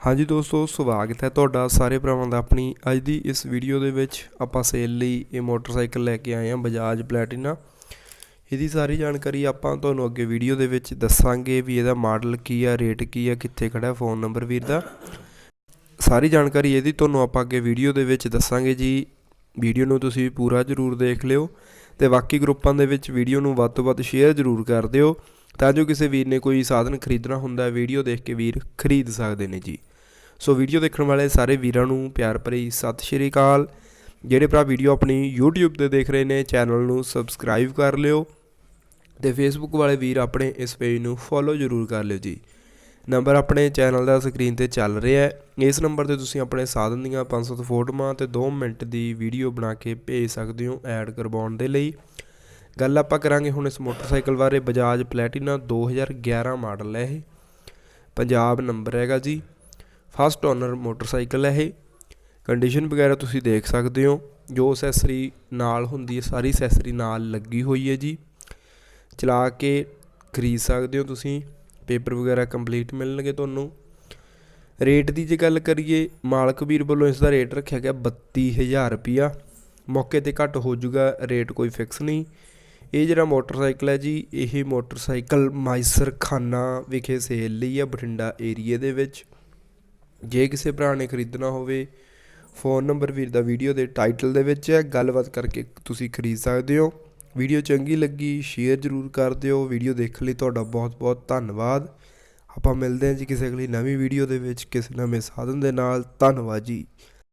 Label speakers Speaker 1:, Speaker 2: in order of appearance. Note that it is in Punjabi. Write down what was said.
Speaker 1: ਹਾਂਜੀ ਦੋਸਤੋ, ਸਵਾਗਤ ਹੈ ਤੁਹਾਡਾ ਸਾਰੇ ਭਰਾਵਾਂ ਦਾ ਆਪਣੀ ਅੱਜ ਦੀ ਇਸ ਵੀਡੀਓ ਦੇ ਵਿੱਚ ਆਪਾਂ ਸੇਲ ਲਈ ਇਹ ਮੋਟਰਸਾਈਕਲ ਲੈ ਕੇ ਆਏ ਹਾਂ ਬਜਾਜ ਪਲੈਟੀਨਾ ਇਹਦੀ ਸਾਰੀ ਜਾਣਕਾਰੀ ਆਪਾਂ ਤੁਹਾਨੂੰ ਅੱਗੇ ਵੀਡੀਓ ਦੇ ਵਿੱਚ ਦੱਸਾਂਗੇ ਵੀ ਇਹਦਾ ਮਾਡਲ ਕੀ ਆ ਰੇਟ ਕੀ ਆ, ਕਿੱਥੇ ਖੜਾ ਫੋਨ ਨੰਬਰ ਵੀਰ ਦਾ। ਸਾਰੀ ਜਾਣਕਾਰੀ ਇਹਦੀ ਤੁਹਾਨੂੰ ਆਪਾਂ ਅੱਗੇ ਵੀਡੀਓ ਦੇ ਵਿੱਚ ਦੱਸਾਂਗੇ ਜੀ। ਵੀਡੀਓ ਨੂੰ ਤੁਸੀਂ ਪੂਰਾ ਜ਼ਰੂਰ ਦੇਖ ਲਿਓ ਤੇ ਬਾਕੀ ਗਰੁੱਪਾਂ ਦੇ ਵਿੱਚ ਵੀਡੀਓ ਨੂੰ ਵੱਧ ਤੋਂ ਵੱਧ ਸ਼ੇਅਰ ਜ਼ਰੂਰ ਕਰ ਦਿਓ ਤਾਂ ਜੋ ਕਿਸੇ ਵੀਰ ਨੇ ਕੋਈ ਸਾਧਨ ਖਰੀਦਣਾ ਹੁੰਦਾ ਵੀਡੀਓ ਦੇਖ ਕੇ ਵੀਰ ਖਰੀਦ ਸਕਦੇ ਨੇ ਜੀ। ਸੋ ਵੀਡੀਓ ਦੇਖਣ ਵਾਲੇ ਸਾਰੇ ਵੀਰਾਂ ਨੂੰ ਪਿਆਰ ਭਰੀ ਸਤਿ ਸ਼੍ਰੀ ਅਕਾਲ। ਜਿਹੜੇ ਭਰਾ ਵੀਡੀਓ ਆਪਣੀ YouTube ਤੇ ਦੇਖ ਰਹੇ ਨੇ, ਚੈਨਲ ਨੂੰ ਸਬਸਕ੍ਰਾਈਬ ਕਰ ਲਿਓ ਤੇ Facebook ਵਾਲੇ ਵੀਰ ਆਪਣੇ ਇਸ ਪੇਜ ਨੂੰ ਫੋਲੋ ਜ਼ਰੂਰ ਕਰ ਲਿਓ ਜੀ। ਨੰਬਰ ਆਪਣੇ ਚੈਨਲ ਦਾ ਸਕਰੀਨ ਤੇ ਚੱਲ ਰਿਹਾ ਹੈ। ਇਸ ਨੰਬਰ ਤੇ ਤੁਸੀਂ ਆਪਣੇ ਸਾਧਨ ਦੀਆਂ 500 ਫੋਟੋਆਂ ਤੇ 2 ਮਿੰਟ ਦੀ ਵੀਡੀਓ ਬਣਾ ਕੇ ਭੇਜ ਸਕਦੇ ਹੋ ਐਡ ਕਰਵਾਉਣ ਦੇ ਲਈ। ਗੱਲ ਆਪਾਂ ਕਰਾਂਗੇ ਹੁਣ ਇਸ ਮੋਟਰਸਾਈਕਲ ਬਾਰੇ ਬਜਾਜ ਪਲੈਟੀਨਾ 2011 ਮਾਡਲ ਹੈ ਇਹ। ਪੰਜਾਬ ਨੰਬਰ ਹੈਗਾ ਜੀ। ਫਸਟ ਓਨਰ ਮੋਟਰਸਾਈਕਲ ਹੈ ਇਹ। ਕੰਡੀਸ਼ਨ ਵਗੈਰਾ ਤੁਸੀਂ ਦੇਖ ਸਕਦੇ ਹੋ। ਜੋ ਅਸੈਸਰੀ ਨਾਲ ਹੁੰਦੀ ਹੈ, ਸਾਰੀ ਅਸੈਸਰੀ ਨਾਲ ਲੱਗੀ ਹੋਈ ਹੈ ਜੀ। ਚਲਾ ਕੇ ਖਰੀਦ ਸਕਦੇ ਹੋ ਤੁਸੀਂ। ਪੇਪਰ ਵਗੈਰਾ ਕੰਪਲੀਟ ਮਿਲਣਗੇ ਤੁਹਾਨੂੰ। ਰੇਟ ਦੀ ਜੇ ਗੱਲ ਕਰੀਏ, ਮਾਲਕ ਵੀਰ ਵੱਲੋਂ ਇਸ ਦਾ ਰੇਟ ਰੱਖਿਆ ਗਿਆ 32000 ਰੁਪਿਆ ਮੌਕੇ ਤੇ ਘੱਟ ਹੋ ਜਾਊਗਾ, ਰੇਟ ਕੋਈ ਫਿਕਸ ਨਹੀਂ। ਇਹ ਜਿਹੜਾ ਮੋਟਰਸਾਈਕਲ ਹੈ ਜੀ, ਇਹ ਮੋਟਰਸਾਈਕਲ ਮਾਈਸਰ ਖਾਨਾ ਵਿਖੇ ਸੇਲ ਲਈ ਆ, ਬਠਿੰਡਾ ਏਰੀਏ ਦੇ ਵਿੱਚ। ਜੇ ਕਿਸੇ ਭਰਾ ਨੇ ਖਰੀਦਣਾ ਹੋਵੇ, ਫੋਨ ਨੰਬਰ ਵੀਰ ਦਾ ਵੀਡੀਓ ਦੇ ਟਾਈਟਲ ਦੇ ਵਿੱਚ ਹੈ, ਗੱਲਬਾਤ ਕਰਕੇ ਤੁਸੀਂ ਖਰੀਦ ਸਕਦੇ ਹੋ। ਵੀਡੀਓ ਚੰਗੀ ਲੱਗੀ, ਸ਼ੇਅਰ ਜ਼ਰੂਰ ਕਰ ਦਿਓ। ਵੀਡੀਓ ਦੇਖਣ ਲਈ ਤੁਹਾਡਾ ਬਹੁਤ ਬਹੁਤ ਧੰਨਵਾਦ। ਆਪਾਂ ਮਿਲਦੇ ਹਾਂ ਜੀ ਕਿਸੇ ਅਗਲੀ ਨਵੀਂ ਵੀਡੀਓ ਦੇ ਵਿੱਚ, ਕਿਸੇ ਨਵੇਂ ਸਾਧਨ ਦੇ ਨਾਲ। ਧੰਨਵਾਦ ਜੀ।